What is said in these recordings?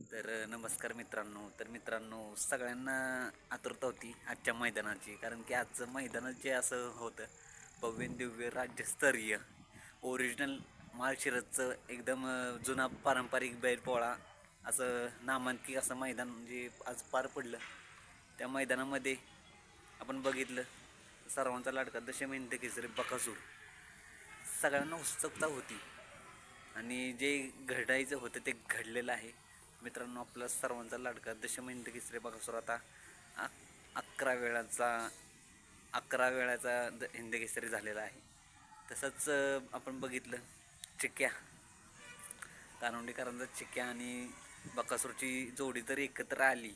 तर नमस्कार मित्रांनो. तर मित्रांनो सगळ्यांना आतुरता होती आजच्या मैदानाची कारण की आजचं मैदान जे असं होतं भव्य दिव्य राज्यस्तरीय ओरिजिनल माळशिरसचं एकदम जुना पारंपरिक बैलपोळा असं नामांकित असं मैदान जे आज पार पडलं त्या मैदानामध्ये आपण बघितलं सर्वांचा लाडका दशमिंद केसरी बकासूर. सगळ्यांना उत्सुकता होती. आणि जे घडायचं होतं ते घडलेलं आहे. मित्रांनो आपला सर्वांचा लाडका दशमहिंद म्हणजे केसरी. बकासूर आता. अक- अकरा वेळाचा अकरा वेळाचा द हिंदकेसरी झालेला आहे. तसंच आपण बघितलं चिक्या. कानोंडीकरांचा चिक्या आणि बकासूरची जोडी जर एकत्र आली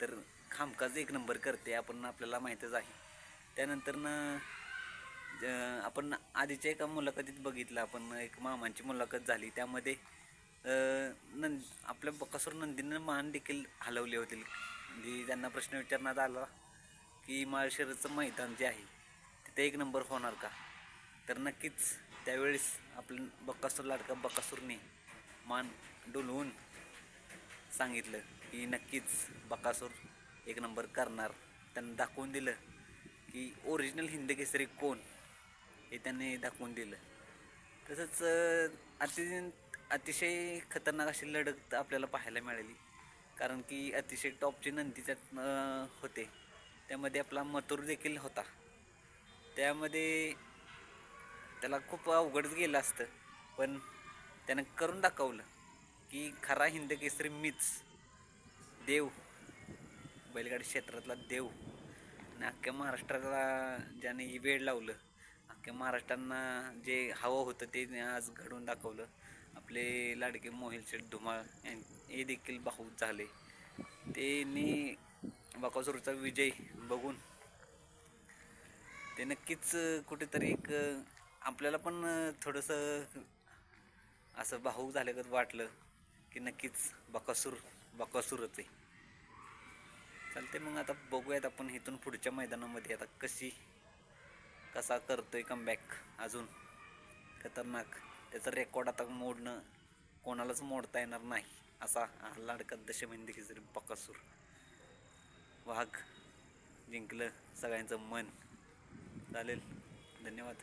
तर खामकाज एक नंबर करते आपण आपल्याला माहीतच आहे. त्यानंतरनं ज- आपण आधीच्या एका मुलाखतीत बघितलं आपण एक मामांची मुलाखत झाली. त्यामध्ये अं, नंद आपल्या बकासूर नंदीनं मान देखील हलवले होते. म्हणजे त्यांना प्रश्न विचारण्यात आला की माळशेरचं मैदान जे आहे तिथे एक नंबर होणार का? तर नक्कीच त्यावेळेस आपलं बक्कासूर लाडका बकासूरने मान डुलवून सांगितलं की नक्कीच बकासूर एक नंबर करणार. त्यांना दाखवून दिलं की ओरिजिनल हिंदकेसरी कोण हे त्यांनी दाखवून दिलं. तसंच अतिशय अतिशय खतरनाक अशी लढत आपल्याला पाहायला मिळाली. कारण की अतिशय टॉपची नंदी त्यात होते. त्यामध्ये आपला मथुर देखील होता. त्यामध्ये त्याला खूप अवघडच गेलं असतं. पण त्यानं करून दाखवलं की खरा हिंद केसरी मीच. देव. बैलगाडी क्षेत्रातला देव. आणि अख्ख्या महाराष्ट्राला ज्याने वेळ लावलं अख्ख्या महाराष्ट्रांना जे हवं होतं ते आज घडवून दाखवलं. आपले लाडके मोहिल शेठ धुमाळ यां- हे देखील भाऊक झाले. त्यांनी बकासूरचा विजय बघून ते नक्कीच कुठेतरी एक आपल्याला पण थोडंसं असं भाऊक झाल्यागत वाटलं की नक्कीच बकासूर बकासूरच आहे. चालते मग आता बघूयात आपण इथून पुढच्या मैदानामध्ये आता कशी कसा करतोय कमबॅक अजून. खतरनाक. त्याचा रेकॉर्ड आता मोडणं कोणालाच मोडता येणार नाही. असा हा लाडका दशमेंदी केसरी बकासूर. वाघ जिंकलं सगळ्यांचं मन. चालेल. धन्यवाद.